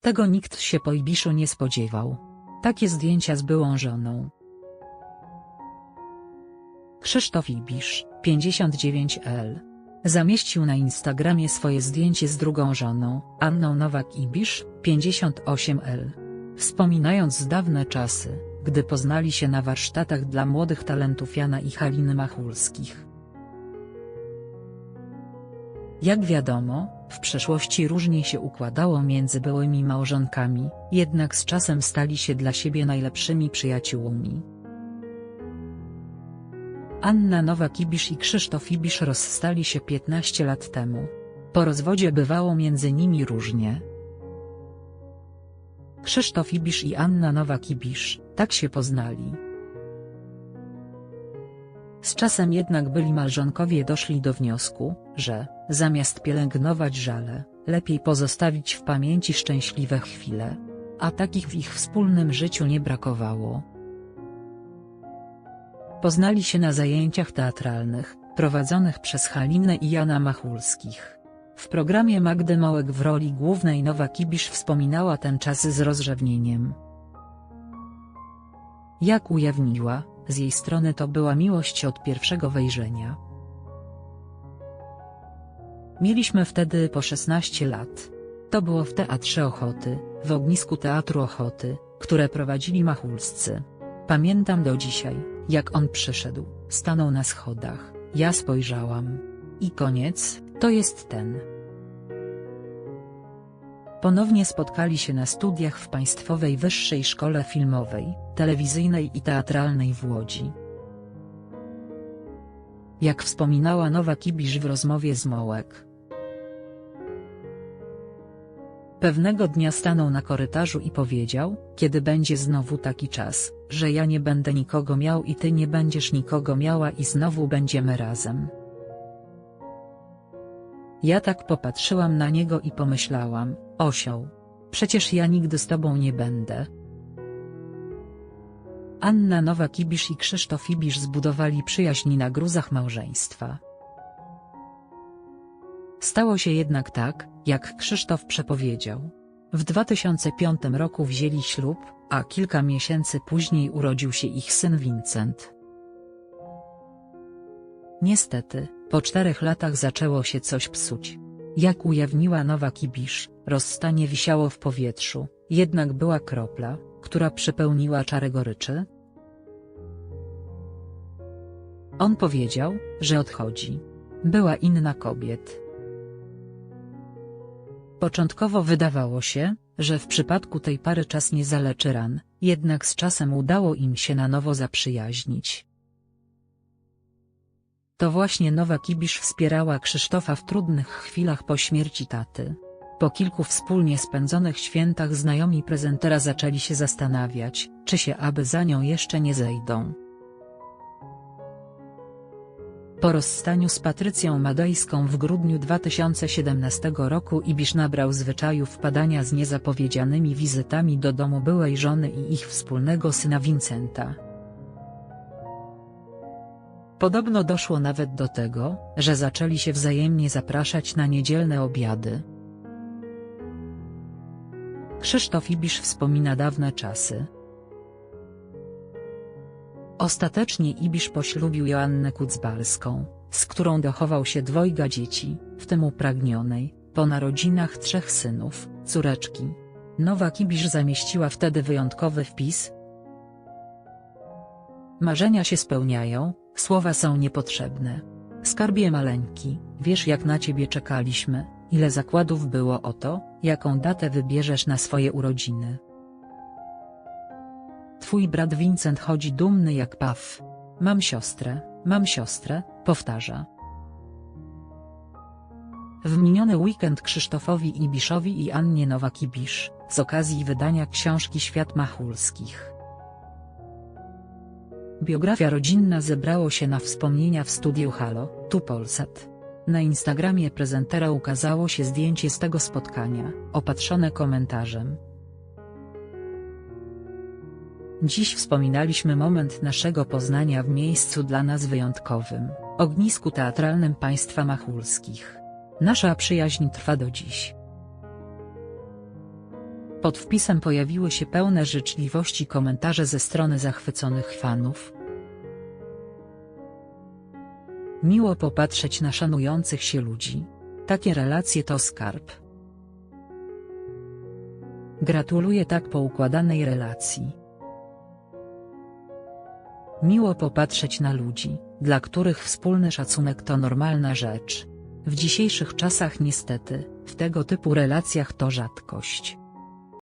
Tego nikt się po Ibiszu nie spodziewał. Takie zdjęcia z byłą żoną. Krzysztof Ibisz, 59L. Zamieścił na Instagramie swoje zdjęcie z drugą żoną, Anną Nowak-Ibisz, 58L. Wspominając dawne czasy, gdy poznali się na warsztatach dla młodych talentów Jana i Haliny Machulskich. Jak wiadomo, w przeszłości różnie się układało między byłymi małżonkami, jednak z czasem stali się dla siebie najlepszymi przyjaciółmi. Anna Nowak-Ibisz i Krzysztof Ibisz rozstali się 15 lat temu. Po rozwodzie bywało między nimi różnie. Krzysztof Ibisz i Anna Nowak-Ibisz, tak się poznali. Z czasem jednak byli małżonkowie doszli do wniosku, że, zamiast pielęgnować żale, lepiej pozostawić w pamięci szczęśliwe chwile. A takich w ich wspólnym życiu nie brakowało. Poznali się na zajęciach teatralnych, prowadzonych przez Halinę i Jana Machulskich. W programie Magdy Mołek w roli głównej Nowa Kibisz wspominała ten czas z rozrzewnieniem. Jak ujawniła, z jej strony to była miłość od pierwszego wejrzenia. Mieliśmy wtedy po 16 lat. To było w Teatrze Ochoty, w ognisku Teatru Ochoty, które prowadzili Machulscy. Pamiętam do dzisiaj, jak on przyszedł, stanął na schodach, ja spojrzałam. I koniec, to jest ten. Ponownie spotkali się na studiach w Państwowej Wyższej Szkole Filmowej, Telewizyjnej i Teatralnej w Łodzi. Jak wspominała Nowa Kibisz w rozmowie z Mołek. Pewnego dnia stanął na korytarzu i powiedział, kiedy będzie znowu taki czas, że ja nie będę nikogo miał i ty nie będziesz nikogo miała i znowu będziemy razem. Ja tak popatrzyłam na niego i pomyślałam, osioł. Przecież ja nigdy z tobą nie będę. Anna Nowak-Ibisz i Krzysztof Ibisz zbudowali przyjaźń na gruzach małżeństwa. Stało się jednak tak, jak Krzysztof przepowiedział. W 2005 roku wzięli ślub, a kilka miesięcy później urodził się ich syn Vincent. Niestety, po czterech latach zaczęło się coś psuć. Jak ujawniła Nowa Kibisz, rozstanie wisiało w powietrzu, jednak była kropla, która przepełniła czarę goryczy. On powiedział, że odchodzi. Była inna kobiet. Początkowo wydawało się, że w przypadku tej pary czas nie zaleczy ran, jednak z czasem udało im się na nowo zaprzyjaźnić. To właśnie Nowa Kibisz wspierała Krzysztofa w trudnych chwilach po śmierci taty. Po kilku wspólnie spędzonych świętach znajomi prezentera zaczęli się zastanawiać, czy się aby za nią jeszcze nie zejdą. Po rozstaniu z Patrycją Madejską w grudniu 2017 roku Ibisz nabrał zwyczaju wpadania z niezapowiedzianymi wizytami do domu byłej żony i ich wspólnego syna Vincenta. Podobno doszło nawet do tego, że zaczęli się wzajemnie zapraszać na niedzielne obiady. Krzysztof Ibisz wspomina dawne czasy. Ostatecznie Ibisz poślubił Joannę Kucbalską, z którą dochował się dwojga dzieci, w tym upragnionej, po narodzinach trzech synów, córeczki. Nowa Kibisz zamieściła wtedy wyjątkowy wpis. Marzenia się spełniają, słowa są niepotrzebne. Skarbie maleńki, wiesz jak na ciebie czekaliśmy, ile zakładów było o to, jaką datę wybierzesz na swoje urodziny. Twój brat Vincent chodzi dumny jak paw. Mam siostrę, mam siostrę, powtarza. W miniony weekend Krzysztofowi Ibiszowi i Annie Nowak-Ibisz, z okazji wydania książki Świat Machulskich. Biografia rodzinna zebrało się na wspomnienia w studiu Halo, tu Polsat. Na Instagramie prezentera ukazało się zdjęcie z tego spotkania, opatrzone komentarzem. Dziś wspominaliśmy moment naszego poznania w miejscu dla nas wyjątkowym, ognisku teatralnym państwa machulskich. Nasza przyjaźń trwa do dziś. Pod wpisem pojawiły się pełne życzliwości komentarze ze strony zachwyconych fanów. Miło popatrzeć na szanujących się ludzi. Takie relacje to skarb. Gratuluję tak poukładanej relacji. Miło popatrzeć na ludzi, dla których wspólny szacunek to normalna rzecz. W dzisiejszych czasach niestety, w tego typu relacjach to rzadkość.